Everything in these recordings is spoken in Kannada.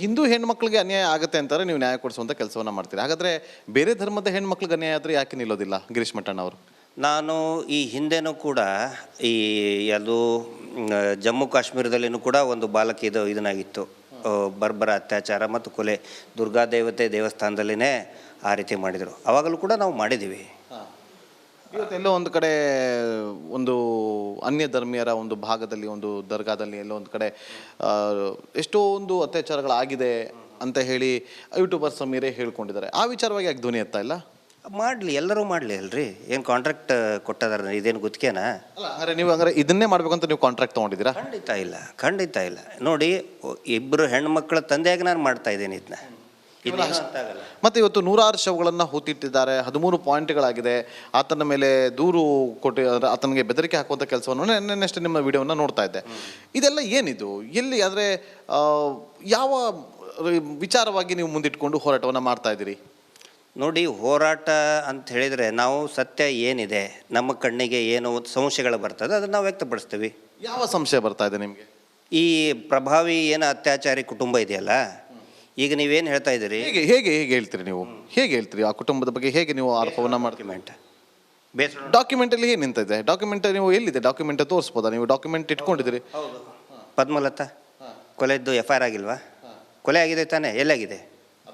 ಹಿಂದೂ ಹೆಣ್ಮಕ್ಳಿಗೆ ಅನ್ಯಾಯ ಆಗುತ್ತೆ ಅಂತಾರೆ, ನೀವು ನ್ಯಾಯ ಕೊಡಿಸುವಂತ ಕೆಲಸವನ್ನ ಮಾಡ್ತೀರಿ. ಹಾಗಾದ್ರೆ ಬೇರೆ ಧರ್ಮದ ಹೆಣ್ಮಕ್ಳಿಗೆ ಅನ್ಯಾಯ ಆದ್ರೆ ಯಾಕೆ ನಿಲ್ಲೋದಿಲ್ಲ? ಗಿರೀಶ್ ಮಠಣ್ಣ ಅವರು. ನಾನು ಈ ಹಿಂದೆನೂ ಕೂಡ ಈ ಅದು ಜಮ್ಮು ಕಾಶ್ಮೀರದಲ್ಲಿನೂ ಕೂಡ ಒಂದು ಬಾಲಕಿ ಇದು ಇದನ್ನಾಗಿತ್ತು ಬರ್ಬರ ಅತ್ಯಾಚಾರ ಮತ್ತು ಕೊಲೆ ದುರ್ಗಾ ದೇವತೆ ದೇವಸ್ಥಾನದಲ್ಲಿನೇ ಆ ರೀತಿ ಮಾಡಿದರು. ಅವಾಗಲೂ ಕೂಡ ನಾವು ಮಾಡಿದ್ದೀವಿ. ಇವತ್ತೆಲ್ಲೋ ಒಂದು ಕಡೆ ಒಂದು ಅನ್ಯ ಧರ್ಮೀಯರ ಒಂದು ಭಾಗದಲ್ಲಿ ಒಂದು ದರ್ಗಾದಲ್ಲಿ ಎಲ್ಲೋ ಒಂದು ಕಡೆ ಎಷ್ಟೋ ಒಂದು ಅತ್ಯಾಚಾರಗಳಾಗಿದೆ ಅಂತ ಹೇಳಿ ಯೂಟ್ಯೂಬರ್ ಸಮೀರೇ ಹೇಳ್ಕೊಂಡಿದ್ದಾರೆ. ಆ ವಿಚಾರವಾಗಿ ಯಾಕೆ ಧ್ವನಿ ಎತ್ತಾ ಇಲ್ಲ? ಮಾಡಲಿ ಎಲ್ಲರೂ ಮಾಡಲಿ ಅಲ್ರಿ. ಏನು ಕಾಂಟ್ರಾಕ್ಟ್ ಕೊಟ್ಟದಾರ ಇದೇನು ಗುತ್ತಿಗೆನಾ? ಅಲ್ಲ ಅಂದ್ರೆ ನೀವು ಅಂದರೆ ಇದನ್ನೇ ಮಾಡ್ಬೇಕು ಅಂತ ನೀವು ಕಾಂಟ್ರಾಕ್ಟ್ ತೊಗೊಂಡಿದ್ದೀರಾ? ಖಂಡಿತ ಇಲ್ಲ ಖಂಡಿತ ಇಲ್ಲ. ನೋಡಿ ಇಬ್ಬರು ಹೆಣ್ಮಕ್ಳ ತಂದೆಯಾಗಿ ನಾನು ಮಾಡ್ತಾ ಇದ್ದೀನಿ ಇದನ್ನ ಮತ್ತೆ ಇವತ್ತು ನೂರಾರು ಶವಗಳನ್ನು ಹೂತಿಟ್ಟಿದ್ದಾರೆ ಹದಿಮೂರು ಪಾಯಿಂಟ್ಗಳಾಗಿದೆ. ಆತನ ಮೇಲೆ ದೂರು ಕೊಟ್ಟು ಅಂದ್ರೆ ಆತನಿಗೆ ಬೆದರಿಕೆ ಹಾಕುವಂಥ ಕೆಲಸವನ್ನು ನೆನ್ನೆಷ್ಟು ನಿಮ್ಮ ವಿಡಿಯೋವನ್ನು ನೋಡ್ತಾ ಇದ್ದೆ. ಇದೆಲ್ಲ ಏನಿದು? ಎಲ್ಲಿ ಆದ್ರೆ ಯಾವ ವಿಚಾರವಾಗಿ ನೀವು ಮುಂದಿಟ್ಕೊಂಡು ಹೋರಾಟವನ್ನು ಮಾಡ್ತಾ ಇದ್ದೀರಿ? ನೋಡಿ ಹೋರಾಟ ಅಂತ ಹೇಳಿದರೆ ನಾವು ಸತ್ಯ ಏನಿದೆ ನಮ್ಮ ಕಣ್ಣಿಗೆ ಏನು ಸಂಶಯಗಳು ಬರ್ತದೆ ಅದನ್ನು ನಾವು ವ್ಯಕ್ತಪಡಿಸ್ತೀವಿ. ಯಾವ ಸಂಶಯ ಬರ್ತಾ ಇದೆ ನಿಮಗೆ? ಈ ಪ್ರಭಾವಿ ಏನು ಅತ್ಯಾಚಾರಿ ಕುಟುಂಬ ಇದೆಯಲ್ಲ ಈಗ ನೀವೇನು ಹೇಳ್ತಾ ಇದ್ದೀರಿ? ಹೇಗೆ ಹೇಗೆ ಹೇಗೆ ಹೇಳ್ತೀರಿ ನೀವು? ಹೇಗೆ ಹೇಳ್ತೀರಿ? ಆ ಕುಟುಂಬದ ಬಗ್ಗೆ ಹೇಗೆ ನೀವು ಆರೋಪವನ್ನು ಮಾಡ್ತೀವಿ ಡಾಕ್ಯುಮೆಂಟ್ ಬೇಸ್ಡ್ ಡಾಕ್ಯುಮೆಂಟಲ್ಲಿ ಏನು ನಿಂತಿದೆ? ಡಾಕ್ಯುಮೆಂಟ್ ನೀವು ಎಲ್ಲಿದೆ? ಡಾಕ್ಯುಮೆಂಟ್ ತೋರಿಸ್ಬೋದಾ? ನೀವು ಡಾಕ್ಯುಮೆಂಟ್ ಇಟ್ಕೊಂಡಿದ್ದೀರಿ? ಪದ್ಮಲತಾ ಕೊಲೆದ್ದು ಎಫ್ ಐ ಆರ್ ಆಗಿಲ್ವಾ? ಕೊಲೆ ಆಗಿದೆ ತಾನೇ? ಎಲ್ಲಾಗಿದೆ?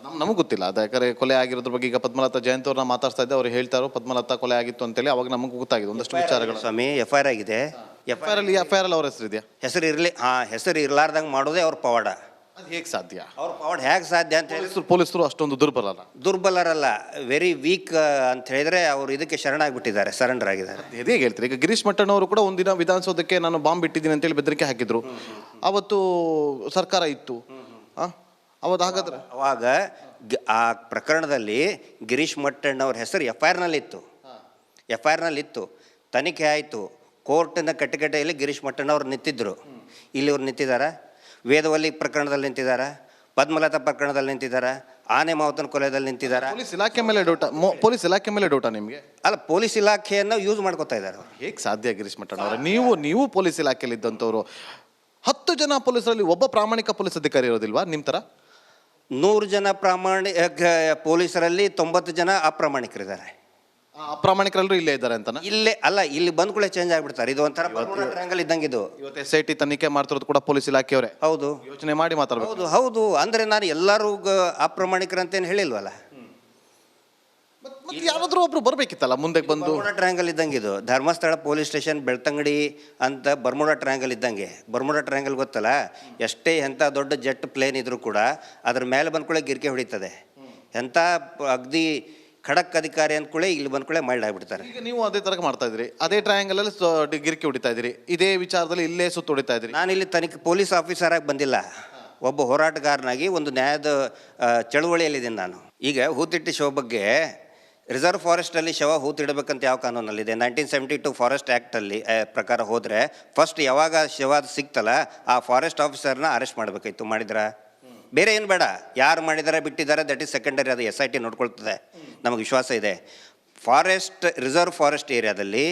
ನಮ್ಗೆ ನಮಗೆ ಗೊತ್ತಿಲ್ಲ. ಅದು ಯಾಕಂದ್ರೆ ಕೊಲೆ ಆಗಿರೋದ್ರ ಬಗ್ಗೆ ಈಗ ಪದ್ಮಲತಾ ಜಯಂತ್ ಅವ್ರನ್ನ ಮಾತಾಡ್ತಾ ಇದ್ದೆ ಅವ್ರು ಹೇಳ್ತಾರೋ ಪದ್ಮಲತಾ ಕೊಲೆ ಆಗಿತ್ತು ಅಂತೇಳಿ ಅವಾಗ ನಮಗೆ ಗೊತ್ತಾಗಿದೆ. ಒಂದಷ್ಟು ವಿಚಾರಗಳು. ಸ್ವಾಮಿ? ಎಫ್ ಐ ಆರ್ ಆಗಿದೆ. ಎಫ್ ಎಫ್ ಐ ಆರ್ ಅಲ್ಲಿ ಎಫ್ ಐ ಆರ್ ಅಲ್ಲಿ ಅವ್ರ ಹೆಸರು ಇದೆಯಾ? ಹೆಸರು ಇರಲಿ ಹಾಂ ಹೆಸರು ಇರಲಾರ್ದಂಗೆ ಮಾಡೋದೇ ಅವ್ರ ಪವಾಡ. ಅದು ಹೇಗೆ ಸಾಧ್ಯ? ಅವ್ರ ಪವರ್ ಹೇಗೆ ಸಾಧ್ಯ ಅಂತ ಹೇಳಿದ್ರು ಪೊಲೀಸರು ಅಷ್ಟೊಂದು ದುರ್ಬಲಲ್ಲ ದುರ್ಬಲರಲ್ಲ ವೆರಿ ವೀಕ್ ಅಂತ ಹೇಳಿದ್ರೆ ಅವರು ಇದಕ್ಕೆ ಶರಣಾಗ್ಬಿಟ್ಟಿದ್ದಾರೆ ಸರೆಂಡರ್ ಆಗಿದ್ದಾರೆ. ಇದೇ ಹೇಗೆ ಹೇಳ್ತೀರಿ? ಈಗ ಗಿರೀಶ್ ಮಟ್ಟಣ್ಣವರು ಕೂಡ ಒಂದಿನ ವಿಧಾನಸೌಧಕ್ಕೆ ನಾನು ಬಾಂಬ್ ಇಟ್ಟಿದ್ದೀನಿ ಅಂತೇಳಿ ಬೆದರಿಕೆ ಹಾಕಿದ್ರು. ಅವತ್ತು ಸರ್ಕಾರ ಇತ್ತು. ಆ? ಅವತ್ತು ಹಾಗಾದ್ರೆ? ಅವಾಗ ಆ ಪ್ರಕರಣದಲ್ಲಿ ಗಿರೀಶ್ ಮಟ್ಟಣ್ಣವ್ರ ಹೆಸರು ಎಫ್ ಐ ಆರ್ನಲ್ಲಿತ್ತು ಎಫ್ ಐ ಆರ್ನಲ್ಲಿತ್ತು ತನಿಖೆ ಆಯಿತು. ಕೋರ್ಟಿನ ಕಟ್ಟಕಟ್ಟೆಯಲ್ಲಿ ಗಿರೀಶ್ ಮಟ್ಟಣ್ಣವ್ರು ನಿಂತಿದ್ದರು ಇಲ್ಲಿ ಅವ್ರು ನಿಂತಿದ್ದಾರಾ? ವೇದವಲ್ಲಿ ಪ್ರಕರಣದಲ್ಲಿ ನಿಂತಿದ್ದಾರೆ ಪದ್ಮಲತಾ ಪ್ರಕರಣದಲ್ಲಿ ನಿಂತಿದ್ದಾರೆ ಆನೆ ಮಾವತನ ಕೊಲೆಯಲ್ಲಿ ನಿಂತಿದ್ದಾರೆ ಪೊಲೀಸ್ ಇಲಾಖೆ ಮೇಲೆ ಡೌಟ ಪೊಲೀಸ್ ಇಲಾಖೆ ಮೇಲೆ ಡೌಟ ನಿಮಗೆ? ಅಲ್ಲ ಪೊಲೀಸ್ ಇಲಾಖೆಯನ್ನು ಯೂಸ್ ಮಾಡ್ಕೋತಾ ಇದ್ದಾರೆ ಹೇಗೆ ಸಾಧ್ಯ ಗಿರೀಶ್ ಮಟ್ಟಣ್ಣವ್ರೆ ನೀವು ನೀವು ಪೊಲೀಸ್ ಇಲಾಖೆಯಲ್ಲಿ ಇದ್ದಂಥವ್ರು ಹತ್ತು ಜನ ಪೊಲೀಸರಲ್ಲಿ ಒಬ್ಬ ಪ್ರಾಮಾಣಿಕ ಪೊಲೀಸ್ ಅಧಿಕಾರಿ ಇರೋದಿಲ್ವಾ ನಿಮ್ಮ ಥರ? ನೂರು ಜನ ಪ್ರಾಮಾಣಿಕ ಪೊಲೀಸರಲ್ಲಿ ತೊಂಬತ್ತು ಜನ ಅಪ್ರಾಮಾಣಿಕರಿದ್ದಾರೆ. ಅಪ್ರಾಮಾಣಿಕರೆಲ್ಲರೂ ಇಲ್ಲೇ ಇದ್ದಾರೆ ಅಂತ ಇಲ್ಲೇ ಅಲ್ಲ ಇಲ್ಲಿ ಬಂದ ಕೂಡ ಚೇಂಜ್ ಆಗ್ಬಿಡ್ತಾರೆ. ಇದು ಒಂಥರ ಟ್ರ್ಯಾಂಗಲ್ ಇದ್ದಂಗೆ ಇದು. ಇವತ್ತು ಎಸ್ ಐ ಟಿ ತನಿಖೆ ಮಾಡ್ತಿರೋದು ಕೂಡ ಪೊಲೀಸ್ ಇಲಾಖೆಯವರೇ. ಹೌದು. ಯೋಚನೆ ಮಾಡಿ ಮಾತಾಡ್ಬೋದು ಹೌದು ಹೌದು. ಅಂದ್ರೆ ನಾನು ಎಲ್ಲರೂ ಅಪ್ರಾಮಾಣಿಕರಂತೇನು ಹೇಳಿಲ್ವಲ್ಲ? ಯಾರಾದ್ರೂ ಒಬ್ರು ಬರ್ಬೇಕಿತ್ತಲ್ಲ ಮುಂದೆ ಬಂದು? ಬರ್ಮುಡಾ ಟ್ರಯಾಂಗಲ್ ಇದ್ದಂಗೆ ಇದು. ಧರ್ಮಸ್ಥಳ ಪೊಲೀಸ್ ಸ್ಟೇಷನ್ ಬೆಳ್ತಂಗಡಿ ಅಂತ ಬರ್ಮುಡಾ ಟ್ರಯಾಂಗಲ್ ಇದ್ದಂಗೆ. ಬರ್ಮುಡಾ ಟ್ರಯಾಂಗಲ್ ಗೊತ್ತಲ್ಲ? ಎಷ್ಟೇ ಎಂಥ ದೊಡ್ಡ ಜೆಟ್ ಪ್ಲೇನ್ ಇದ್ರೂ ಕೂಡ ಅದ್ರ ಮೇಲೆ ಬಂದ್ಕೊಳ್ಳೆ ಗಿರಿಕೆ ಹೊಡಿತದೆ. ಎಂಥ ಅಗ್ದಿ ಖಡಕ್ ಅಧಿಕಾರಿ ಅಂದ್ಕೊಳ್ಳೆ ಇಲ್ಲಿ ಬಂದ್ಕೊಳ್ಳೆ ಮೈಲ್ಡ್ ಆಗಿಬಿಡ್ತಾರೆ. ಈಗ ನೀವು ಅದೇ ತರ ಮಾಡ್ತಾ ಇದ್ರಿ ಅದೇ ಟ್ರಯಾಂಗಲ್ ಅಲ್ಲಿ ಸೊ- ಡಿ- ಗಿರಿಕಿ ಹೊಡಿತಾ ಇದ್ರಿ ಇದೇ ವಿಚಾರದಲ್ಲಿ ಇಲ್ಲೇ ಸುತ್ತ ಹೊಡಿತಾ ಇದ್ರಿ ನಾನು ಇಲ್ಲಿ ತನಿಖೆ ಪೊಲೀಸ್ ಆಫೀಸರ್ ಆಗಿ ಬಂದಿಲ್ಲ. ಒಬ್ಬ ಹೋರಾಟಗಾರನಾಗಿ ಒಂದು ನ್ಯಾಯದ ಆ, ಚಳುವಳಿಯಲ್ಲಿದ್ದೀನಿ ನಾನು. ಈಗ ಹೂತಿಟ್ಟಿ ಶವ ಬಗ್ಗೆ ರಿಸರ್ವ್ ಫಾರೆಸ್ಟಲ್ಲಿ ಶವ ಹೂತಿಡಬೇಕಂತ ಯಾವ ಕಾನೂನಲ್ಲಿದೆ? ನೈನ್ಟೀನ್ ಸೆವೆಂಟಿ ಟು ಫಾರೆಸ್ಟ್ ಆ್ಯಕ್ಟಲ್ಲಿ ಪ್ರಕಾರ ಹೋದರೆ ಫಸ್ಟ್ ಯಾವಾಗ ಶವ ಸಿಕ್ತಲ್ಲ ಆ ಫಾರೆಸ್ಟ್ ಆಫೀಸರ್ನ ಅರೆಸ್ಟ್ ಮಾಡಬೇಕಾಯ್ತು ಮಾಡಿದ್ರ? ಬೇರೆ ಏನು ಬೇಡ. ಯಾರು ಮಾಡಿದ್ದಾರೆ ಬಿಟ್ಟಿದ್ದಾರೆ ದಟ್ ಈಸ್ ಸೆಕೆಂಡರಿ ಅದು ಎಸ್ ಐ ಟಿ ನೋಡ್ಕೊಳ್ತದೆ. ನಮಗೆ ವಿಶ್ವಾಸ ಇದೆ. ಫಾರೆಸ್ಟ್ ರಿಸರ್ವ್ ಫಾರೆಸ್ಟ್ ಏರಿಯಾದಲ್ಲಿ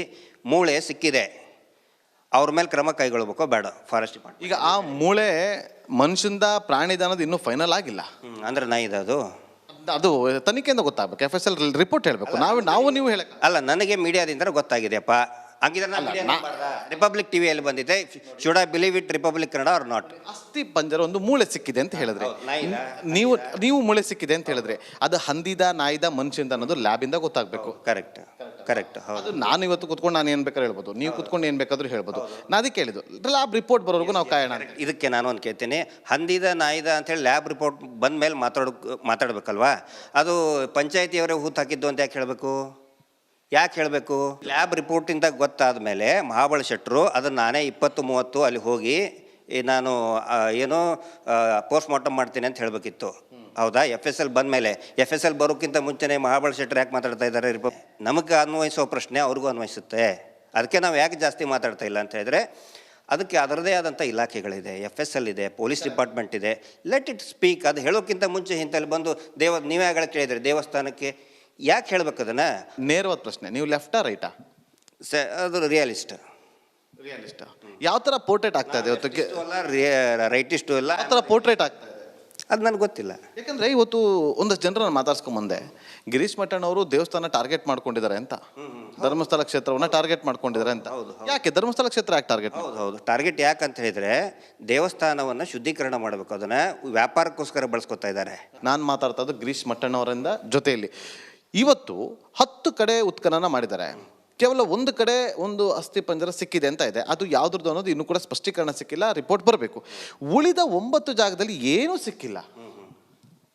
ಮೂಳೆ ಸಿಕ್ಕಿದೆ. ಅವ್ರ ಮೇಲೆ ಕ್ರಮ ಕೈಗೊಳ್ಬೇಕೋ ಬೇಡ ಫಾರೆಸ್ಟ್ ಡಿಪಾರ್ಟ್ಮೆಂಟ್ ಈಗ ಆ ಮೂಳೆ ಮನುಷ್ಯಂದ ಪ್ರಾಣಿದಾನದ ಇನ್ನೂ ಫೈನಲ್ ಆಗಿಲ್ಲ. ಅಂದ್ರೆ ನಾ ಅದು. ಅದು ತನಿಖೆಯಿಂದ ಗೊತ್ತಾಗಬೇಕು. ಎಫ್ ಎಸ್ ಎಲ್ ರಿಪೋರ್ಟ್ ಹೇಳಬೇಕು. ನಾವು ನಾವು ನೀವು ಹೇಳಕ್ ಅಲ್ಲ ನನಗೆ ಮೀಡಿಯಾದಿಂದ ಗೊತ್ತಾಗಿದೆಯಪ್ಪ. ಹಂಗಿದ್ರೆ ರಿಪಬ್ಲಿಕ್ ಟಿವಿಯಲ್ಲಿ ಬಂದಿದೆ. Should I believe it Republic Kannada are not ಅಸ್ಥಿ ಪಂಜರ ಒಂದು ಮೂಳೆ ಸಿಕ್ಕಿದೆ ಅಂತ ಹೇಳಿದ್ರೆ? ನೀವು ನೀವು ಮೂಳೆ ಸಿಕ್ಕಿದೆ ಅಂತ ಹೇಳಿದ್ರೆ. ಅದು ಹಂದಿದ ನಾಯಿದ ಮನುಷ್ಯಂದ ಅನ್ನೋದು ಲ್ಯಾಬಿಂದ ಗೊತ್ತಾಗಬೇಕು. ಕರೆಕ್ಟ್ ಕರೆಕ್ಟ್ ಹೌದು. ಅದು ನಾನು ಇವತ್ತು ಕುತ್ಕೊಂಡು ನಾನು ಏನು ಬೇಕಾದ್ರೂ ಹೇಳ್ಬೋದು. ನೀವು ಕುತ್ಕೊಂಡು ಏನು ಬೇಕಾದ್ರೂ ಹೇಳ್ಬೋದು. ನಾ ಅದಕ್ಕೆ ಹೇಳಿದ್ದು. ಲ್ಯಾಬ್ ರಿಪೋರ್ಟ್ ಬರೋವರೆಗೂ ನಾವು ಕಾಯೋಣ. ಇದಕ್ಕೆ ನಾನು ಒಂದು ಕೇಳ್ತೀನಿ. ಹಂದಿದ ನಾಯಿದ ಅಂತೇಳಿ ಲ್ಯಾಬ್ ರಿಪೋರ್ಟ್ ಬಂದ ಮೇಲೆ ಮಾತಾಡೋ ಮಾತಾಡಬೇಕಲ್ವಾ? ಅದು ಪಂಚಾಯತಿಯವರೇ ಹೂತು ಹಾಕಿದ್ದು ಅಂತ ಯಾಕೆ ಹೇಳಬೇಕು? ಯಾಕೆ ಹೇಳಬೇಕು? ಲ್ಯಾಬ್ ರಿಪೋರ್ಟಿಂದ ಗೊತ್ತಾದ ಮೇಲೆ ಮಹಾಬಳ ಶೆಟ್ಟರು ಅದನ್ನು ನಾನೇ ಇಪ್ಪತ್ತು ಮೂವತ್ತು ಅಲ್ಲಿ ಹೋಗಿ ನಾನು ಏನೋ ಪೋಸ್ಟ್ ಮಾರ್ಟಮ್ ಮಾಡ್ತೀನಿ ಅಂತ ಹೇಳಬೇಕಿತ್ತು. ಹೌದಾ? ಎಫ್ ಎಸ್ ಎಲ್ ಬಂದ ಮೇಲೆ. ಎಫ್ ಎಸ್ ಎಲ್ ಬರೋಕ್ಕಿಂತ ಮುಂಚೆನೇ ಮಹಾಬಳ ಶೆಟ್ಟರು ಯಾಕೆ ಮಾತಾಡ್ತಾ ಇದ್ದಾರೆ? ರಿಪೋರ್ಟ್ ನಮಗೆ ಅನ್ವಯಿಸೋ ಪ್ರಶ್ನೆ ಅವ್ರಿಗೂ ಅನ್ವಯಿಸುತ್ತೆ. ಅದಕ್ಕೆ ನಾವು ಯಾಕೆ ಜಾಸ್ತಿ ಮಾತಾಡ್ತಾ ಇಲ್ಲ ಅಂತ ಹೇಳಿದ್ರೆ ಅದಕ್ಕೆ ಅದರದೇ ಆದಂಥ ಇಲಾಖೆಗಳಿದೆ. ಎಫ್ ಎಸ್ ಎಲ್ ಇದೆ ಪೊಲೀಸ್ ಡಿಪಾರ್ಟ್ಮೆಂಟ್ ಇದೆ. ಲೆಟ್ ಇಟ್ ಸ್ಪೀಕ್ ಅದು ಹೇಳೋಕ್ಕಿಂತ ಮುಂಚೆ ಇಂಥಲ್ಲಿ ಬಂದು ದೇವ ನೀವೇ ಆಗಲೇ ಕೇಳಿದರೆ. ದೇವಸ್ಥಾನಕ್ಕೆ ಯಾಕೆ ಹೇಳ್ಬೇಕು ಅದನ್ನು? ನೇರವಾದ ಪ್ರಶ್ನೆ. ನೀವು ಲೆಫ್ಟ ರೈಟಾ? ಸ ಅದು ರಿಯಲಿಸ್ಟ್. ರಿಯಲಿಸ್ಟ್. ಯಾವ ಥರ ಪೋರ್ಟ್ರೇಟ್ ಆಗ್ತಾ ಇದೆ ಇವತ್ತು ಅಲ್ಲ ರೈಟಿಸ್ಟು ಎಲ್ಲ ಯಾವ ಥರ ಪೋರ್ಟ್ರೇಟ್ ಆಗ್ತಾ ಇದೆ? ಅದು ನನಗೆ ಗೊತ್ತಿಲ್ಲ. ಯಾಕಂದರೆ ಇವತ್ತು ಒಂದಷ್ಟು ಜನರನ್ನ ಮಾತಾಡ್ಸ್ಕೊಂಬಂದೆ ಗಿರೀಶ್ ಮಠಣ್ಣ ಅವರು ದೇವಸ್ಥಾನ ಟಾರ್ಗೆಟ್ ಮಾಡ್ಕೊಂಡಿದ್ದಾರೆ ಅಂತ. ಧರ್ಮಸ್ಥಳ ಕ್ಷೇತ್ರವನ್ನು ಟಾರ್ಗೆಟ್ ಮಾಡ್ಕೊಂಡಿದ್ದಾರೆ ಅಂತ. ಯಾಕೆ? ಧರ್ಮಸ್ಥಳ ಕ್ಷೇತ್ರ ಯಾಕೆ ಟಾರ್ಗೆಟ್ ಹೌದು ಹೌದು. ಟಾರ್ಗೆಟ್ ಯಾಕೆ ಅಂತ ಹೇಳಿದರೆ ದೇವಸ್ಥಾನವನ್ನು ಶುದ್ಧೀಕರಣ ಮಾಡಬೇಕು. ಅದನ್ನು ವ್ಯಾಪಾರಕ್ಕೋಸ್ಕರ ಬಳಸ್ಕೊತಾ ಇದ್ದಾರೆ. ನಾನು ಮಾತಾಡ್ತಾ ಇದ್ದು ಗಿರೀಶ್ ಮಠಣ್ಣವರಿಂದ ಜೊತೆಯಲ್ಲಿ. ಇವತ್ತು ಹತ್ತು ಕಡೆ ಉತ್ಖನನ ಮಾಡಿದ್ದಾರೆ. ಕೇವಲ ಒಂದು ಕಡೆ ಒಂದು ಅಸ್ಥಿ ಪಂಜರ ಸಿಕ್ಕಿದೆ ಅಂತ ಇದೆ. ಅದು ಯಾವ್ದ್ರದ್ದು ಅನ್ನೋದು ಇನ್ನೂ ಕೂಡ ಸ್ಪಷ್ಟೀಕರಣ ಸಿಕ್ಕಿಲ್ಲ ರಿಪೋರ್ಟ್ ಬರಬೇಕು. ಉಳಿದ ಒಂಬತ್ತು ಜಾಗದಲ್ಲಿ ಏನೂ ಸಿಕ್ಕಿಲ್ಲ.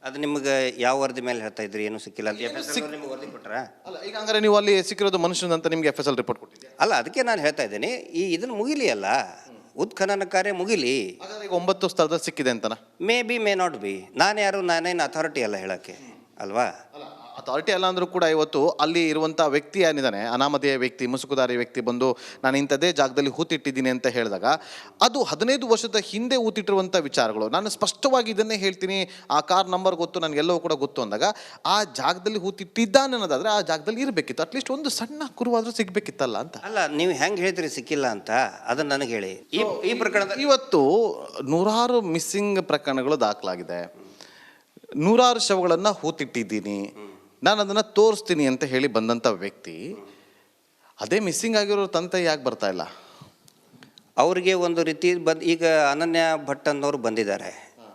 ಅದು ನಿಮಗೆ ಯಾವ ವರದಿ ಮೇಲೆ ಹೇಳ್ತಾ ಇದ್ರಿ? ಏನು ಸಿಕ್ಕಿಲ್ಲ ವರದಿ ಕೊಟ್ರಾ? ಅಲ್ಲ ಈಗ ಹಂಗಾರೆ ನೀವು ಅಲ್ಲಿ ಸಿಕ್ಕಿರೋದು ಮನುಷ್ಯನಂತ ನಿಮ್ಗೆ ಎಫ್ ಎಸ್ ಎಲ್ ರಿಪೋರ್ಟ್ ಕೊಟ್ಟಿದ್ದೀರಾ ಅಲ್ಲ ಅದಕ್ಕೆ ನಾನು ಹೇಳ್ತಾ ಇದ್ದೀನಿ ಈ ಇದನ್ನು ಮುಗಿಲಿ ಅಲ್ಲ? ಉತ್ಖನನ ಕಾರ್ಯ ಮುಗಿಲಿ? ಈಗ ಒಂಬತ್ತು ಸ್ಥಳದಲ್ಲಿ ಸಿಕ್ಕಿದೆ ಅಂತನಾ? May be may not be ನಾನು ಯಾರು ನಾನೇನು ಅಥಾರಿಟಿ ಅಲ್ಲ ಹೇಳೋಕ್ಕೆ ಅಲ್ವಾ? ಅಥಾರಿಟಿ ಅಲ್ಲ ಅಂದರೂ ಕೂಡ ಇವತ್ತು ಅಲ್ಲಿ ಇರುವಂಥ ವ್ಯಕ್ತಿ ಏನಿದ್ದಾನೆ ಅನಾಮಧೇಯ ವ್ಯಕ್ತಿ ಮುಸುಕುದಾರಿ ವ್ಯಕ್ತಿ ಬಂದು ನಾನು ಇಂಥದ್ದೇ ಜಾಗದಲ್ಲಿ ಹೂತಿಟ್ಟಿದ್ದೀನಿ ಅಂತ ಹೇಳಿದಾಗ ಅದು ಹದಿನೈದು ವರ್ಷದ ಹಿಂದೆ ಹೂತಿಟ್ಟಿರುವಂಥ ವಿಚಾರಗಳು. ನಾನು ಸ್ಪಷ್ಟವಾಗಿ ಇದನ್ನೇ ಹೇಳ್ತೀನಿ ಆ ಕಾರ್ ನಂಬರ್ ಗೊತ್ತು ನನಗೆಲ್ಲವೂ ಕೂಡ ಗೊತ್ತು ಅಂದಾಗ ಆ ಜಾಗದಲ್ಲಿ ಹೂತಿಟ್ಟಿದ್ದಾನೆ ಅನ್ನೋದಾದರೆ ಆ ಜಾಗದಲ್ಲಿ ಇರಬೇಕಿತ್ತು. ಅಟ್ಲೀಸ್ಟ್ ಒಂದು ಸಣ್ಣ ಕುರುವಾದರೂ ಸಿಗಬೇಕಿತ್ತಲ್ಲ ಅಂತ. ಅಲ್ಲ ನೀವು ಹೆಂಗೆ ಹೇಳ್ತೀರಿ ಸಿಕ್ಕಿಲ್ಲ ಅಂತ ಅದನ್ನು ನನಗೆ ಹೇಳಿ. ಈ ಈ ಪ್ರಕರಣದ ಇವತ್ತು ನೂರಾರು ಮಿಸ್ಸಿಂಗ್ ಪ್ರಕರಣಗಳು ದಾಖಲಾಗಿದೆ. ನೂರಾರು ಶವಗಳನ್ನು ಹೂತಿಟ್ಟಿದ್ದೀನಿ. ನಾನು ಅದನ್ನು ತೋರಿಸ್ತೀನಿ ಅಂತ ಹೇಳಿ ಬಂದಂಥ ವ್ಯಕ್ತಿ, ಅದೇ ಮಿಸ್ಸಿಂಗ್ ಆಗಿರೋ ತಂದೆ ಯಾಕೆ ಬರ್ತಾ ಇಲ್ಲ? ಅವರಿಗೆ ಒಂದು ರೀತಿ ಬಂದು, ಈಗ ಅನನ್ಯ ಭಟ್ ಅನ್ನೋರು ಬಂದಿದ್ದಾರೆ.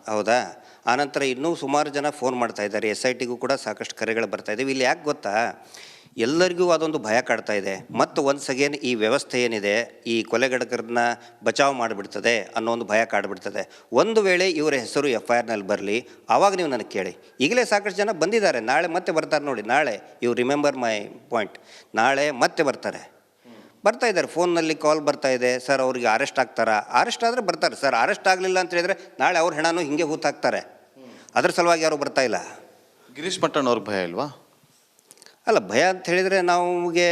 ಹೌದಾ? ಆನಂತರ ಇನ್ನೂ ಸುಮಾರು ಜನ ಫೋನ್ ಮಾಡ್ತಾ ಇದ್ದಾರೆ. ಎಸ್ ಐ ಟಿಗೂ ಕೂಡ ಸಾಕಷ್ಟು ಕರೆಗಳು ಬರ್ತಾ ಇದ್ದಾವೆ ಇಲ್ಲಿ ಯಾಕೆ ಗೊತ್ತಾ? ಎಲ್ಲರಿಗೂ ಅದೊಂದು ಭಯ ಕಾಡ್ತಾ ಇದೆ. ಮತ್ತು ಒನ್ಸ್ ಅಗೇನ್ ಈ ವ್ಯವಸ್ಥೆ ಏನಿದೆ, ಈ ಕೊಲೆಗಡಕರನ್ನ ಬಚಾವ್ ಮಾಡಿಬಿಡ್ತದೆ ಅನ್ನೋ ಒಂದು ಭಯ ಕಾಡ್ಬಿಡ್ತದೆ. ಒಂದು ವೇಳೆ ಇವರ ಹೆಸರು ಎಫ್ ಐ ಆರ್ನಲ್ಲಿ ಬರಲಿ ಆವಾಗ ನೀವು ನನಗೆ ಕೇಳಿ. ಈಗಲೇ ಸಾಕಷ್ಟು ಜನ ಬಂದಿದ್ದಾರೆ. ನಾಳೆ ಮತ್ತೆ ಬರ್ತಾರೆ ನೋಡಿ. ನಾಳೆ ಯು ರಿಮೆಂಬರ್ ಮೈ ಪಾಯಿಂಟ್ ನಾಳೆ ಮತ್ತೆ ಬರ್ತಾರೆ. ಬರ್ತಾ ಇದ್ದಾರೆ. ಫೋನ್ನಲ್ಲಿ ಕಾಲ್ ಬರ್ತಾ ಇದೆ. ಸರ್, ಅವ್ರಿಗೆ ಅರೆಸ್ಟ್ ಆಗ್ತಾರಾ? ಅರೆಸ್ಟ್ ಆದರೆ ಬರ್ತಾರೆ. ಸರ್ ಅರೆಸ್ಟ್ ಆಗಲಿಲ್ಲ ಅಂತ ಹೇಳಿದ್ರೆ ನಾಳೆ ಅವ್ರ ಹೆಣನೂ ಹಿಂಗೆ ಹೂತಾಕ್ತಾರೆ. ಅದ್ರ ಸಲುವಾಗಿ ಯಾರು ಬರ್ತಾ ಇಲ್ಲ. ಗಿರೀಶ್ ಮಟ್ಟಣ್ಣ ಅವ್ರಿಗೆ ಭಯ ಇಲ್ವಾ? ಅಲ್ಲ ಭಯ ಅಂತ ಹೇಳಿದರೆ ನಮಗೆ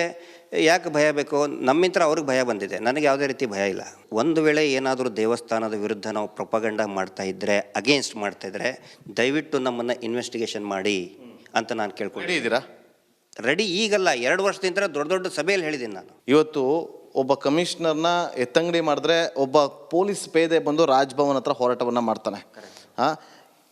ಯಾಕೆ ಭಯ ಬೇಕು? ನಮ್ಮಿಂತ್ರ ಅವ್ರಿಗೆ ಭಯ ಬಂದಿದೆ. ನನಗೆ ಯಾವುದೇ ರೀತಿ ಭಯ ಇಲ್ಲ. ಒಂದು ವೇಳೆ ಏನಾದರೂ ದೇವಸ್ಥಾನದ ವಿರುದ್ಧ ನಾವು ಪ್ರೊಪಗಂಡ ಮಾಡ್ತಾ ಇದ್ದರೆ ಅಗೇನ್ಸ್ಟ್ ಮಾಡ್ತಾ ಇದ್ದರೆ ದಯವಿಟ್ಟು ನಮ್ಮನ್ನು ಇನ್ವೆಸ್ಟಿಗೇಷನ್ ಮಾಡಿ ಅಂತ ನಾನು ಕೇಳ್ಕೊಂಡು ರೆಡಿ ಇದ್ದೀರಾ? ರೆಡಿ ಈಗಲ್ಲ. ಎರಡು ವರ್ಷದಿಂದ ದೊಡ್ಡ ದೊಡ್ಡ ಸಭೆಯಲ್ಲಿ ಹೇಳಿದ್ದೀನಿ ನಾನು. ಇವತ್ತು ಒಬ್ಬ ಕಮಿಷನರ್ನ ಎತ್ತಂಗಡಿ ಮಾಡಿದ್ರೆ ಒಬ್ಬ ಪೊಲೀಸ್ ಪೇದೆ ಬಂದು ರಾಜ್ಭವನ್ ಹತ್ರ ಹೋರಾಟವನ್ನು ಮಾಡ್ತಾನೆ. ಆ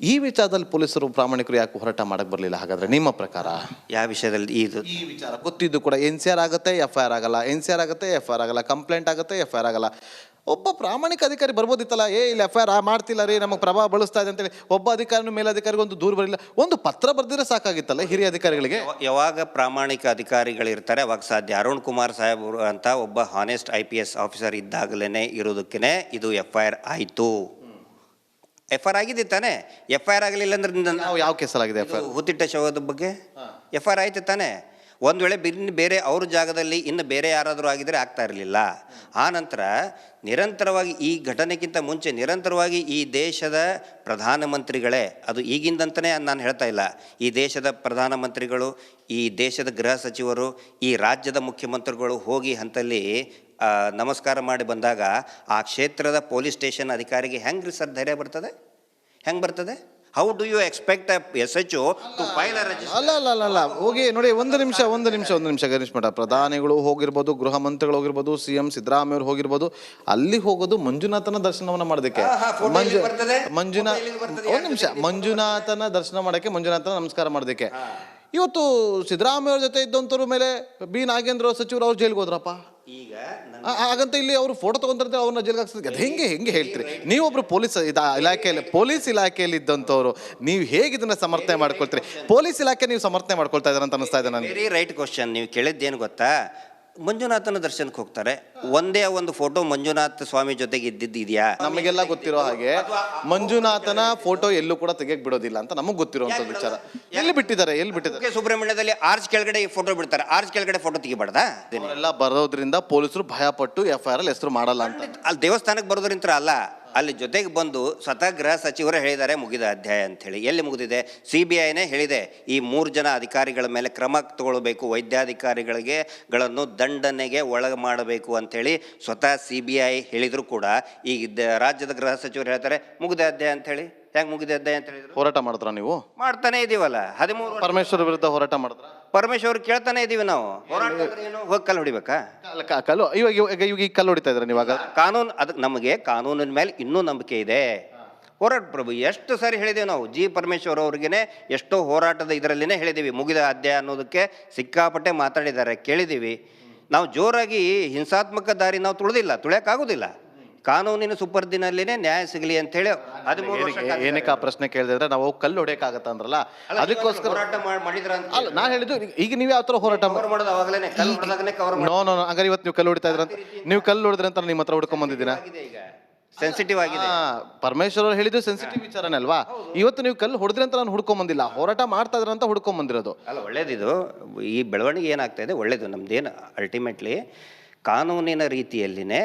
ಈ ವಿಚಾರದಲ್ಲಿ ಪೊಲೀಸರು ಪ್ರಾಮಾಣಿಕರು ಯಾಕೆ ಹೋರಾಟ ಮಾಡಕ್ ಬರಲಿಲ್ಲ? ಹಾಗಾದ್ರೆ ನಿಮ್ಮ ಪ್ರಕಾರ? ಯಾವ ವಿಷಯದಲ್ಲಿ ಇದು ಈ ವಿಚಾರ ಗೊತ್ತಿದ್ದು ಕೂಡ ಎನ್ ಸಿ ಆರ್ ಆಗುತ್ತೆ ಎಫ್ ಐ ಆರ್ ಆಗಲ್ಲ. ಎನ್ ಸಿ ಆರ್ ಆಗುತ್ತೆ ಎಫ್ ಐ ಆರ್ ಆಗಲ್ಲ. ಕಂಪ್ಲೇಂಟ್ ಆಗುತ್ತೆ ಎಫ್ ಐ ಆರ್ ಆಗಲ್ಲ. ಒಬ್ಬ ಪ್ರಾಮಾಣಿಕ ಅಧಿಕಾರಿ ಬರ್ಬೋದಿತ್ತಲ್ಲ? ಏ ಇಲ್ಲಿ ಎಫ್ ಐ ಆರ್ ಮಾಡ್ತಿಲ್ಲ ರೀ ನಮಗೆ ಪ್ರಭಾವ ಬಳಸ್ತಾ ಇದೆ ಅಂತೇಳಿ. ಒಬ್ಬ ಅಧಿಕಾರಿನೂ ಮೇಲಧಿಕಾರಿಗೆ ಒಂದು ದೂರ ಬರಲಿಲ್ಲ. ಒಂದು ಪತ್ರ ಬರೆದಿದ್ರೆ ಸಾಕಾಗಿತ್ತಲ್ಲ ಹಿರಿಯ ಅಧಿಕಾರಿಗಳಿಗೆ? ಯಾವಾಗ ಪ್ರಾಮಾಣಿಕ ಅಧಿಕಾರಿಗಳಿರ್ತಾರೆ ಅವಾಗ ಸಾಧ್ಯ. ಅರುಣ್ ಕುಮಾರ್ ಸಾಹೇಬ್ ಅಂತ ಒಬ್ಬ honest I P S officer ಇದ್ದಾಗಲೇ ಇರೋದಕ್ಕೇ ಇದು ಎಫ್ ಐ ಆರ್ ಆಯಿತು. ಎಫ್ ಐ ಆರ್ ಆಗಿದೆ ತಾನೆ? ಎಫ್ ಐ ಆರ್ ಆಗಲಿಲ್ಲ ಅಂದ್ರೆ ನನ್ನ- ನಾವು ಯಾವ ಕೇಸಲ್ಲಾಗಿದೆ ಎಫ್ ಐ ಇದು ಹುತ್ತಿಟ್ಟ ಶವದ ಬಗ್ಗೆ? ಎಫ್ ಐ ಆರ್ ಆಯ್ತು ತಾನೇ? ಒಂದು ವೇಳೆ ಬಿನ್ ಬೇರೆ ಅವ್ರ ಜಾಗದಲ್ಲಿ ಇನ್ನು ಬೇರೆ ಯಾರಾದರೂ ಆಗಿದ್ರೆ ಆಗ್ತಾ ಇರಲಿಲ್ಲ. ಆ ನಂತರ ನಿರಂತರವಾಗಿ ಈ ಘಟನೆಗಿಂತ ಮುಂಚೆ ನಿರಂತರವಾಗಿ ಈ ದೇಶದ ಪ್ರಧಾನಮಂತ್ರಿಗಳೇ ಅದು ಈಗಿಂದಂತನೇ ನಾನು ಹೇಳ್ತಾ ಇಲ್ಲ. ಈ ದೇಶದ ಪ್ರಧಾನಮಂತ್ರಿಗಳು ಈ ದೇಶದ ಗೃಹ ಸಚಿವರು ಈ ರಾಜ್ಯದ ಮುಖ್ಯಮಂತ್ರಿಗಳು ಹೋಗಿ ಹಂತಲ್ಲಿ ನಮಸ್ಕಾರ ಮಾಡಿ ಬಂದಾಗ ಆ ಕ್ಷೇತ್ರದ ಪೊಲೀಸ್ ಸ್ಟೇಷನ್ ಅಧಿಕಾರಿಗೆ ಹೆಂಗೆ ರೀ ಸರ್ ಧೈರ್ಯ ಬರ್ತದೆ? ಹೆಂಗೆ ಬರ್ತದೆ? How do you expect S H to file ಅಲ್ಲ ಅಲ್ಲ ಅಲ್ಲ ಅಲ್ಲ. ಹೋಗಿ ನೋಡಿ ಒಂದು ನಿಮಿಷ ಒಂದು ನಿಮಿಷ ಒಂದು ನಿಮಿಷ ಗಣೇಶ್ ಮಠ ಪ್ರಧಾನಿಗಳು ಹೋಗಿರ್ಬೋದು ಗೃಹ ಮಂತ್ರಿಗಳು ಹೋಗಿರ್ಬೋದು ಸಿ ಎಂ ಸಿದ್ದರಾಮಯ್ಯ ಅವರು ಹೋಗಿರ್ಬೋದು ಅಲ್ಲಿ ಹೋಗೋದು ಮಂಜುನಾಥನ ದರ್ಶನವನ್ನ ಮಾಡೋದಕ್ಕೆ. ಮಂಜುನಾಥ ಮಂಜುನಾಥ ಮಂಜು ಎಲ್ಲಿ ಬರ್ತದೆ? ಮಂಜುನಾ photo ಎಲ್ಲಿ ಬರ್ತದೆ? ಒಂದು ನಿಮಿಷ. ಮಂಜುನಾಥನ ದರ್ಶನ ಮಾಡಕ್ಕೆ ಮಂಜುನಾಥನ ನಮಸ್ಕಾರ ಮಾಡೋದಕ್ಕೆ. ಇವತ್ತು ಸಿದ್ದರಾಮಯ್ಯ ಅವ್ರ ಜೊತೆ ಇದ್ದಂಥವ್ರ ಮೇಲೆ ಬಿ ನಾಗೇಂದ್ರ ಅವ್ರ ಸಚಿವರು ಅವ್ರು ಜೈಲಿಗೆ ಹೋದ್ರಪ್ಪ. ಈಗ ಹಾಗಂತ ಇಲ್ಲಿ ಅವರು ಫೋಟೋ ತಗೊಂಡ್ರೆ ಅವ್ರನ್ನ ಜೈಲಿಗೆ ಹಾಕ್ಸೋದಕ್ಕೆ ಅದು ಹೆಂಗೆ ಹೆಂಗೆ ಹೇಳ್ತೀರಿ? ನೀವೊಬ್ರು ಪೊಲೀಸ್ ಇದ ಇಲಾಖೆಯಲ್ಲಿ ಪೊಲೀಸ್ ಇಲಾಖೆಯಲ್ಲಿ ಇದ್ದಂಥವ್ರು ನೀವು ಹೇಗೆ ಇದನ್ನ ಸಮರ್ಥನೆ ಮಾಡ್ಕೊಳ್ತೀರಿ? ಪೊಲೀಸ್ ಇಲಾಖೆ ನೀವು ಸಮರ್ಥನೆ ಮಾಡ್ಕೊಳ್ತಾ ಇದ್ದಾರೆ ಅಂತ ಅನಿಸ್ತಾ ಇದೆ ನನಗೆ. ವೆರಿ ರೈಟ್ ಕ್ವಶನ್ ನೀವು ಕೇಳಿದ್ದೇನು ಗೊತ್ತಾ? ಮಂಜುನಾಥನ ದರ್ಶನಕ್ಕೆ ಹೋಗ್ತಾರೆ. ಒಂದೇ ಒಂದು ಫೋಟೋ ಮಂಜುನಾಥ ಸ್ವಾಮಿ ಜೊತೆಗೆ ಇದ್ದಿದ್ದು ಇದೆಯಾ ನಮಗೆಲ್ಲ ಗೊತ್ತಿರೋ ಹಾಗೆ ಮಂಜುನಾಥನ ಫೋಟೋ ಎಲ್ಲೂ ಕೂಡ ತೆಗೆಯಕ್ ಬಿಡೋದಿಲ್ಲ ಅಂತ ನಮಗೆ ಗೊತ್ತಿರುವಂತ ವಿಚಾರ. ಎಲ್ಲಿ ಬಿಟ್ಟಿದ್ದಾರೆ? ಎಲ್ಲಿ ಬಿಟ್ಟಿದ್ದಾರೆ? ಕುಕ್ಕೆ ಸುಬ್ರಹ್ಮಣ್ಯದಲ್ಲಿ ಆರ್ಚ್ ಕೆಳಗಡೆ ಈ ಫೋಟೋ ಬಿಡ್ತಾರೆ. ಆರ್ಚ್ ಕೆಳಗಡೆ ಫೋಟೋ ತೆಗಿಬಾರ್ದಾ? ಎಲ್ಲ ಬರೋದ್ರಿಂದ ಪೊಲೀಸರು ಭಯಪಟ್ಟು ಎಫ್ ಐ ಆರ್ ಅಲ್ಲಿ ಹೆಸರು ಮಾಡಲ್ಲ ಅಂತ. ಅಲ್ಲಿ ದೇವಸ್ಥಾನಕ್ಕೆ ಬರೋದ್ರಿಂತ ಅಲ್ಲ. ಅಲ್ಲಿ ಜೊತೆಗೆ ಬಂದು ಸ್ವತಃ ಗೃಹ ಸಚಿವರು ಹೇಳಿದ್ದಾರೆ, ಮುಗಿದ ಅಧ್ಯಾಯ ಅಂಥೇಳಿ. ಎಲ್ಲಿ ಮುಗಿದಿದೆ? ಸಿ ಬಿ ಐನೇ ಹೇಳಿದೆ, ಈ ಮೂರು ಜನ ಅಧಿಕಾರಿಗಳ ಮೇಲೆ ಕ್ರಮ ತಗೊಳ್ಬೇಕು ವೈದ್ಯಾಧಿಕಾರಿಗಳಿಗೆ ಗಳನ್ನು ದಂಡನೆಗೆ ಒಳಗೆ ಮಾಡಬೇಕು ಅಂಥೇಳಿ ಸ್ವತಃ ಸಿ ಬಿ ಐ ಹೇಳಿದರೂ ಕೂಡ. ಈ ರಾಜ್ಯದ ಗೃಹ ಸಚಿವರು ಹೇಳ್ತಾರೆ, ಮುಗಿದ ಅಧ್ಯಾಯ ಅಂತೇಳಿ ಹೆಂಗೆ ಮುಗಿದ ಅಧ್ಯಾಯ ಅಂತ ಹೇಳಿದ್ರು? ಹೋರಾಟ ಮಾಡಿದ್ರ ನೀವು? ಮಾಡ್ತಾನೆ ಇದೀವಲ್ಲ ಹದಿಮೂರು ಪರಮೇಶ್ವರ ಪರಮೇಶ್ವರ್ ವಿರುದ್ಧ ಹೋರಾಟ ಮಾಡಿದ್ರ ಪರಮೇಶ್ವರ್ ಕೇಳ್ತಾನೆ ಇದೀವಿ ನಾವು. ಹೋರಾಟ ಅಂದ್ರೆ ಏನು ಹೋಗಿ ಕಲ್ಲು ಹೊಡಿಬೇಕಾ? ಕಲ್ಲು- ಕ- ಕಲ್ಲು ಇವಾಗ ಇವಾಗ ಇವಾಗ ಈಗ ಕಲ್ಲು ಹೊಡಿತಾ ಇದ್ರೆ ನೀವಾಗ? ಕಾನೂನು ಅದಕ್ಕೆ ನಮಗೆ ಕಾನೂನಿನ ಮೇಲೆ ಇನ್ನೂ ನಂಬಿಕೆ ಇದೆ. ಹೋರಾಟ ಪ್ರಭು ಎಷ್ಟು ಸಾರಿ ಹೇಳಿದೀವಿ ನಾವು? ಜಿ ಪರಮೇಶ್ವರ್ ಅವ್ರಿಗೇನೆ ಎಷ್ಟೋ ಹೋರಾಟದ ಇದರಲ್ಲಿನೇ ಹೇಳಿದ್ದೀವಿ ಮುಗಿದ ಅಧ್ಯಾಯ ಅನ್ನೋದಕ್ಕೆ ಸಿಕ್ಕಾಪಟ್ಟೆ ಮಾತಾಡಿದ್ದಾರೆ ಕೇಳಿದೀವಿ. ನಾವು ಜೋರಾಗಿ ಹಿಂಸಾತ್ಮಕ ದಾರಿ ನಾವು ತುಳಿದಿಲ್ಲ ತುಳಿಯೋಕ್ಕಾಗೋದಿಲ್ಲ. ಕಾನೂನಿನ ಸುಪರ್ದಿನಲ್ಲಿನೇ ನ್ಯಾಯ ಸಿಗಲಿ ಹದಿಮೂರು ವರ್ಷ ಏನಕ್ಕೆ- ಏನಕ್ಕೆ ಆ ಪ್ರಶ್ನೆ ಕೇಳಿದೆ ಅಂದ್ರೆ ನಾವು ಕಲ್ಲು ಹೊಡೆಯಕ್ಕಾಗತ್ತ ಅಂದ್ರಲ್ಲ? ಅದಕ್ಕೋಸ್ಕರ ಹೋರಾಟ ಮಾಡ್- ಮಾಡಿದ್ರ ಅಂತ ಅಲ್ಲ ನಾ ಹೇಳಿದ್ದು ಈಗ- ನೀವು ಯಾವ ತರ ಹೋರಾಟ ಕವರ್ ಮಾಡೋದು ಅವಾಗಲೇ ಕಲ್ಲು ಹೊಡೆದಾಗನೇ ಕವರ್ ನೋ ನೋ ಹಂಗಾರೆ ಇವತ್ತು ನೀವು ಕಲ್ಲು ಹೊಡಿತಾ ಇದ್ರಂತ ನೀವು ಕಲ್ಲು ಹೊಡೆದ್ರೆ ಅಂತ ನಿಮ್ಮ ಹತ್ರ ಹುಡ್ಕೊಂಡ್ ಬಂದಿದ್ದೀರಾ? ಈಗ. ಸೆನ್ಸಿಟಿವ್ ಆಗಿದೆ. ಪರಮೇಶ್ವರ ಪರಮೇಶ್ವರ್ ಅವ್ರು ಹೇಳಿದ್ದು ಸೆನ್ಸಿಟಿವ್ ವಿಚಾರನೇ ಅಲ್ವಾ? ಇವತ್ತು ನೀವು ಕಲ್ಲು ಹೊಡೆದ್ರೆ ಅಂತ ನಾನು ಹುಡ್ಕೊಂಡ್ ಬಂದಿಲ್ಲ. ಹೋರಾಟ ಮಾಡ್ತಾ ಇದ್ರ ಅಂತ ಹುಡ್ಕೊಂಡ್ ಬಂದಿರೋದು. ಅಲ್ಲ ಒಳ್ಳೇದಿದು. ಈ ಬೆಳವಣಿಗೆ ಏನಾಗ್ತಾ ಇದೆ? ಒಳ್ಳೇದು. ನಮ್ದೇನು ಅಲ್ಟಿಮೇಟ್ಲಿ ಕಾನೂನಿನ ರೀತಿಯಲ್ಲಿನೇ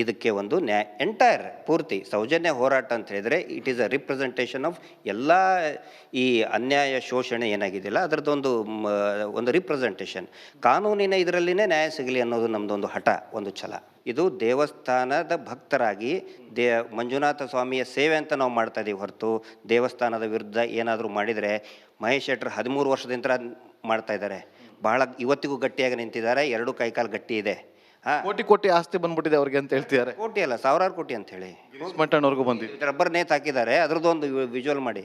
ಇದಕ್ಕೆ ಒಂದು ನ್ಯಾ ಎಂಟೈರ್ ಪೂರ್ತಿ ಸೌಜನ್ಯ ಹೋರಾಟ ಅಂತ ಹೇಳಿದರೆ it is a representation of ಎಲ್ಲ ಈ ಅನ್ಯಾಯ ಶೋಷಣೆ ಏನಾಗಿದೆಯಲ್ಲ ಅದರದ್ದೊಂದು ಒಂದು ರಿಪ್ರೆಸೆಂಟೇಷನ್ ಕಾನೂನಿನ ಇದರಲ್ಲಿನೇ ನ್ಯಾಯ ಸಿಗಲಿ ಅನ್ನೋದು ನಮ್ಮದೊಂದು ಹಠ, ಒಂದು ಛಲ. ಇದು ದೇವಸ್ಥಾನದ ಭಕ್ತರಾಗಿ ದೇ, ಮಂಜುನಾಥ ಸ್ವಾಮಿಯ ಸೇವೆ ಅಂತ ನಾವು ಮಾಡ್ತಾ ಇದ್ದೀವಿ ಹೊರತು, ದೇವಸ್ಥಾನದ ವಿರುದ್ಧ ಏನಾದರೂ ಮಾಡಿದರೆ ಮಹೇಶ್ ಶೆಟ್ಟರ್ ಹದಿಮೂರು ವರ್ಷದಿಂದ ಮಾಡ್ತಾ ಇದ್ದಾರೆ. ಬಹಳ, ಇವತ್ತಿಗೂ ಗಟ್ಟಿಯಾಗಿ ನಿಂತಿದ್ದಾರೆ, ಎರಡು ಕೈಕಾಲು ಗಟ್ಟಿ ಇದೆ. ಕೋಟಿ ಕೋಟಿ ಆಸ್ತಿ ಬಂದ್ಬಿಟ್ಟಿದೆ ಅವ್ರಿಗೆ ಅಂತ ಹೇಳ್ತಿದ್ದಾರೆ. ಕೋಟಿ ಅಲ್ಲ ಸಾವಿರಾರು ಕೋಟಿ ಅಂತ ಹೇಳಿ. ಮಟ್ಟಣ್ಣವ್ರಿಗೂ ಬಂದಿದೆ ರಬ್ಬರ್ ನೇತ್ ಹಾಕಿದ್ದಾರೆ ಅದ್ರದ್ದು ಒಂದು ವಿಜುವಲ್ ಮಾಡಿ.